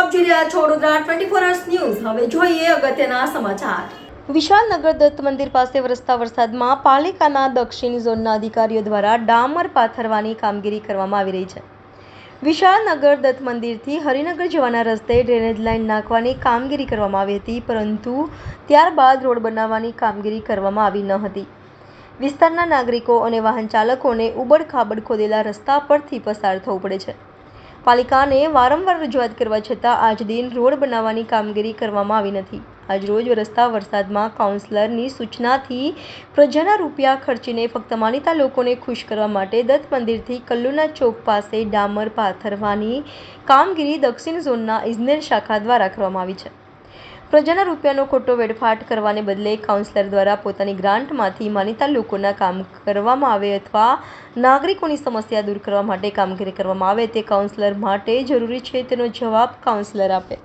Twenty four hours news હવે જોઈએ અગત્યના સમાચાર. વિશાલનગર દત્ત મંદિર પાસે વરસતા વરસાદમાં પાલિકાના દક્ષિણ ઝોનના અધિકારીઓ દ્વારા ડામર પાથરવાની કામગીરી કરવામાં આવી રહી છે. વિશાળનગર દત્ત મંદિરથી હરિનગર જવાના રસ્તે ડ્રેનેજ લાઇન નાખવાની કામગીરી કરવામાં આવી હતી, પરંતુ ત્યારબાદ રોડ બનાવવાની કામગીરી કરવામાં આવી ન હતી. વિસ્તારના નાગરિકો અને વાહન ચાલકોને ઉબડખાબડ ખોદેલા રસ્તા પરથી પસાર થવું પડે છે. પાલિકાને વારંવાર રજૂઆત કરવા છતાં આજ દિન રોડ બનાવવાની કામગીરી કરવામાં આવી નથી. આજ રોજ વરસતા વરસાદમાં કાઉન્સિલરની સૂચનાથી પ્રજાના રૂપિયા ખર્ચીને ફક્ત માનીતા લોકોને ખુશ કરવા માટે દત્ત મંદિરથી કલ્લુના ચોક પાસે ડામર પાથરવાની કામગીરી દક્ષિણ ઝોનના ઇજનેર શાખા દ્વારા કરવામાં આવી છે. પ્રજાના રૂપિયાનો ખોટો વેડફાટ કરવાને બદલે કાઉન્સિલર દ્વારા પોતાની ગ્રાન્ટમાંથી માનીતા લોકોના કામ કરવામાં આવે અથવા નાગરિકોની સમસ્યા દૂર કરવા માટે કામગીરી કરવામાં આવે તે કાઉન્સિલર માટે જરૂરી છે તેનો જવાબ કાઉન્સિલર આપે.